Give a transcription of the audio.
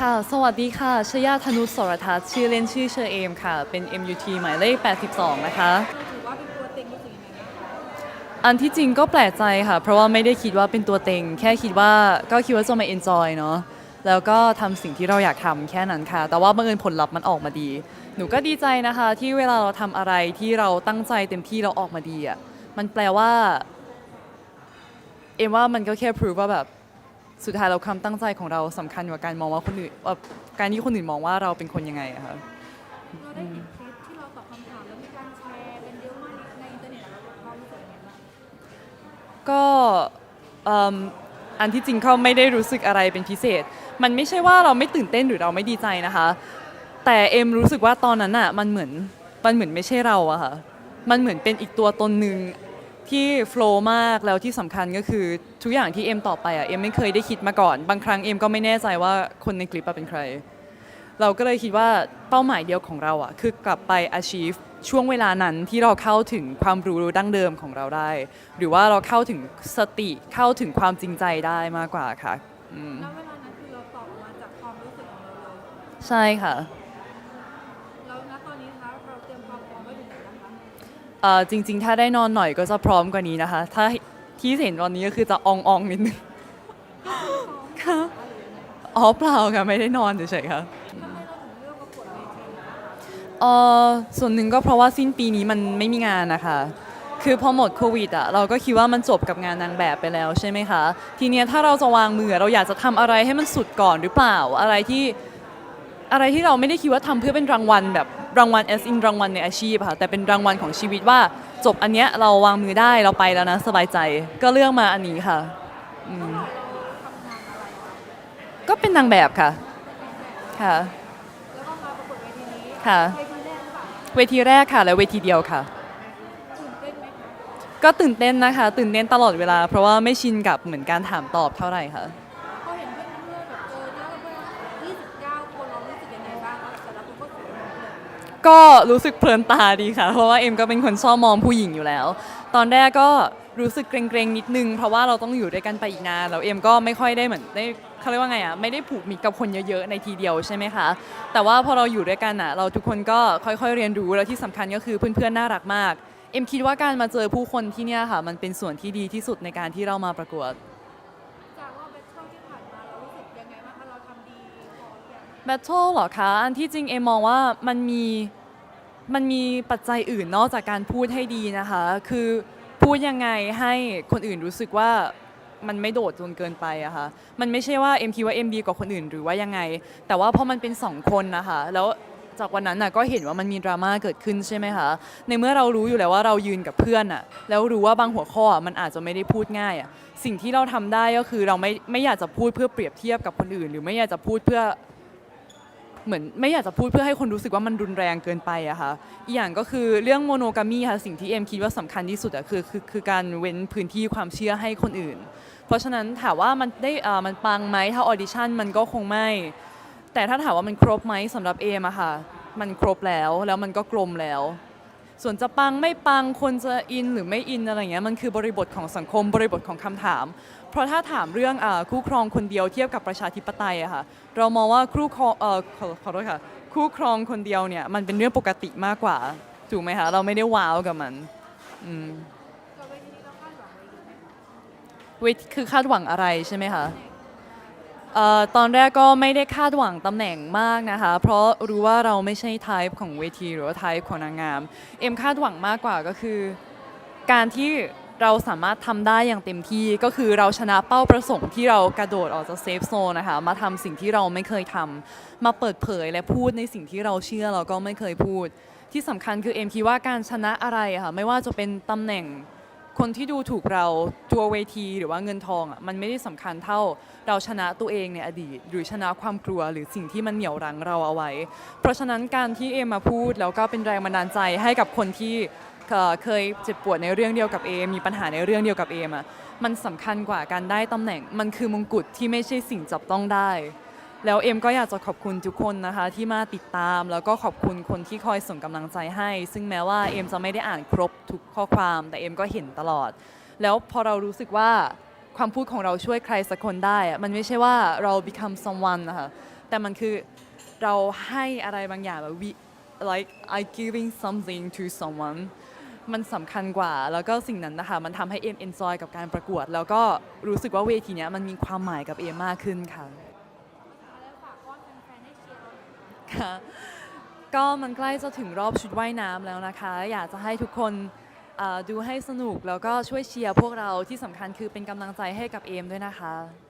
ค่ะ สวัสดีค่ะ ชยาธนุสรทัศน์ชื่อเล่นชื่อเชอเอมค่ะ เป็น MUT หมายเลข 82 นะคะ ถือว่าเป็นตัวเต็งรู้สึกยังไงบ้างคะอันที่จริงก็แปลกใจค่ะ เพราะว่าไม่ได้คิดว่าเป็นตัวเต็ง แค่คิดว่าก็คิดว่าจะมา enjoy เนาะ แล้วก็ทำสิ่งที่เราอยากทำแค่นั้นค่ะ แต่ว่าบังเอิญผลลัพธ์มันออกมาดี หนูก็ดีใจนะคะ ที่เวลาเราทำอะไรที่เราตั้งใจเต็มที่เราออกมาดีอะ มันแปลว่า เอ็มว่ามันก็แค่พิสูจว่าแบบ สุดท้ายเราความตั้งใจของเราสำคัญกว่าการมองว่าคนอื่นเอ่อการที่คนอื่นมองว่าเราเป็นคนยังไงอะค่ะเราได้เห็นคลิปที่เราตอบคำถามแล้วมีการแชร์กันเยอะมากในอินเทอร์เน็ตแล้วเรารู้สึกยังไงบ้างก็เอิ่มอันที่จริงเขาไม่ได้รู้สึกอะไรเป็นพิเศษ มันไม่ใช่ว่าเราไม่ตื่นเต้นหรือเราไม่ดีใจนะคะ แต่เอ็มรู้สึกว่าตอนนั้นอะมันเหมือนมันเหมือนไม่ใช่เราอะค่ะมันเหมือนเป็นอีกตัวตนหนึ่ง ที่โฟล์มากแล้วที่สำคัญก็คือทุกอย่างที่เอ็มตอบไปอะเอ็มไม่เคยได้คิดมาก่อน บางครั้งเอ็มก็ไม่แน่ใจว่าคนในคลิปอะเป็นใคร เราก็เลยคิดว่าเป้าหมายเดียวของเราอะคือกลับไป achieve ช่วงเวลานั้นที่เราเข้าถึงความรู้ดั้งเดิมของเราได้ หรือว่าเราเข้าถึงสติเข้าถึงความจริงใจได้มากกว่าค่ะอืมณเวลานั้นคือเราตอบมาจากความรู้สึกของเราเลยใช่ค่ะ เอ่อจริง ๆ ถ้าได้นอนหน่อยก็จะพร้อมกว่านี้นะคะ ถ้าที่เห็นตอนนี้ก็คือจะอองๆนิดนึงค่ะอ๋อเปล่าค่ะไม่ได้นอนเฉยๆค่ะเราถึงเลือกประกวดเวทีเอ่อส่วนหนึ่งก็เพราะว่าสิ้นปีนี้มันไม่มีงานนะคะ คือพอหมดโควิดอะเราก็คิดว่ามันจบกับงานนางแบบไปแล้วใช่ไหมคะ ทีเนี้ยถ้าเราจะวางมือเราอยากจะทำอะไรให้มันสุดก่อนหรือเปล่าอะไรที่ อะไรที่เราไม่ได้คิดว่าทำเพื่อเป็นรางวัลแบบรางวัล as in รางวัลในอาชีพค่ะแต่เป็นรางวัลของชีวิตว่าจบอันเนี้ยเราวางมือได้เราไปแล้วนะสบายใจก็เลือกมาอันนี้ค่ะก็เป็นนางแบบค่ะค่ะค่ะเวทีแรกค่ะ และเวทีเดียวค่ะ ก็ตื่นเต้นนะคะ ตื่นเต้นตลอดเวลา เพราะว่าไม่ชินกับเหมือนการถามตอบเท่าไหร่ค่ะ ก็รู้สึกเพลินตาดีค่ะ เพราะว่าเอ็มก็เป็นคนชอบมองผู้หญิงอยู่แล้ว ตอนแรกก็รู้สึกเกรงๆนิดนึง เพราะว่าเราต้องอยู่ด้วยกันไปอีกนานแล้วเอ็มก็ไม่ค่อยได้เหมือนได้เขาเรียกว่าไงอะไม่ได้ผูกมิตรกับคนเยอะๆในทีเดียวใช่ไหมคะแต่ว่าพอเราอยู่ด้วยกันอะ เราทุกคนก็ค่อยๆเรียนรู้แล้วที่สำคัญก็คือเพื่อนๆน่ารักมาก เอ็มคิดว่าการมาเจอผู้คนที่เนี่ยค่ะ มันเป็นส่วนที่ดีที่สุดในการที่เรามาประกวด แบทเทิลเหรอคะ อันที่จริงเอมมองว่ามันมีมันมีปัจจัยอื่นนอกจากการพูดให้ดีนะคะ คือพูดยังไงให้คนอื่นรู้สึกว่ามันไม่โดดจนเกินไปอะค่ะ มันไม่ใช่ว่าเอ็มคิดว่าเอ็มดีกว่าคนอื่นหรือว่ายังไง แต่ว่าพอมันเป็นสองคนนะคะ แล้วจากวันนั้นน่ะก็เห็นว่ามันมีดราม่าเกิดขึ้นใช่ไหมคะ ในเมื่อเรารู้อยู่แล้วว่าเรายืนกับเพื่อนอะแล้วรู้ว่าบางหัวข้อมันอาจจะไม่ได้พูดง่ายอะสิ่งที่เราทำได้ก็คือเราไม่ไม่อยากจะพูดเพื่อเปรียบเทียบกับคนอื่น หรือไม่อยากจะพูดเพื่อ เหมือนไม่อยากจะพูดเพื่อให้คนรู้สึกว่ามันรุนแรงเกินไปอะค่ะอีกอย่างก็คือเรื่องโมโนกามีค่ะสิ่งที่เอ็มคิดว่าสำคัญที่สุดอะคือคือคือการเว้นพื้นที่ความเชื่อให้คนอื่น เพราะฉะนั้นถามว่ามันได้อ่ามันปังไหมถ้าออดิชั่นมันก็คงไม่ แต่ถ้าถามว่ามันครบไหมสำหรับเอมอะค่ะมันครบแล้วแล้วมันก็กลมแล้ว ส่วนจะปังไม่ปังคนจะอินหรือไม่อินอะไรเงี้ยมันคือบริบทของสังคมบริบทของคำถาม เพราะถ้าถามเรื่องอาคู่ครองคนเดียวเทียบกับประชาธิปไตยอะค่ะเรามองว่าคู่ครองเอ่อขอขอโทษค่ะคู่ครองคนเดียวเนี่ยมันเป็นเรื่องปกติมากกว่าถูกไหมคะเราไม่ได้ว้าวกับมันอืมกับเวทีนี้เราคาดหวังอะไรอยู่ไหมเวทคือคาดหวังอะไรใช่ไหมคะ เอ่อตอนแรกก็ไม่ได้คาดหวังตำแหน่งมากนะคะ เพราะรู้ว่าเราไม่ใช่ type ของเวทีหรือว่า type ของนางงาม เอ็มคาดหวังมากกว่าก็คือ การที่เราสามารถทำได้อย่างเต็มที่ก็คือเราชนะเป้าประสงค์ที่เรากระโดดออกจากเซฟโซนนะคะมาทำสิ่งที่เราไม่เคยทำมาเปิดเผยและพูดในสิ่งที่เราเชื่อเราก็ไม่เคยพูด ที่สำคัญคือเอ็มคิดว่าการชนะอะไรอะค่ะไม่ว่าจะเป็นตำแหน่ง คนที่ดูถูกเราตัวเวทีหรือว่าเงินทองอะมันไม่ได้สำคัญเท่าเราชนะตัวเองในอดีต หรือชนะความกลัวหรือสิ่งที่มันเหนี่ยวรั้งเราเอาไว้ เพราะฉะนั้นการที่เอมมาพูดแล้วก็เป็นแรงบันดาลใจให้กับคนที่เคยเจ็บปวดในเรื่องเดียวกับเอมมีปัญหาในเรื่องเดียวกับเอมอะมันสำคัญกว่าการได้ตำแหน่งมันคือมงกุฎที่ไม่ใช่สิ่งจับต้องได้ แล้วเอ็มก็อยากจะขอบคุณทุกคนนะคะที่มาติดตาม แล้วก็ขอบคุณคนที่คอยส่งกำลังใจให้ ซึ่งแม้ว่าเอ็มจะไม่ได้อ่านครบทุกข้อความ แต่เอ็มก็เห็นตลอด แล้วพอเรารู้สึกว่าความพูดของเราช่วยใครสักคนได้อะมันไม่ใช่ว่าเรา become someone นะคะแต่มันคือเราให้อะไรบางอย่างแบบ we like I giving something to someone มันสำคัญกว่า แล้วก็สิ่งนั้นนะคะมันทำให้เอ็ม enjoy กับการประกวด แล้วก็รู้สึกว่าเวทีเนี้ยมันมีความหมายกับเอ็มมากขึ้นค่ะ ก็มันใกล้จะถึงรอบชุดว่ายน้ำแล้วนะคะ อยากจะให้ทุกคนดูให้สนุกแล้วก็ช่วยเชียร์พวกเราที่สำคัญคือเป็นกำลังใจให้กับเอมด้วยนะคะ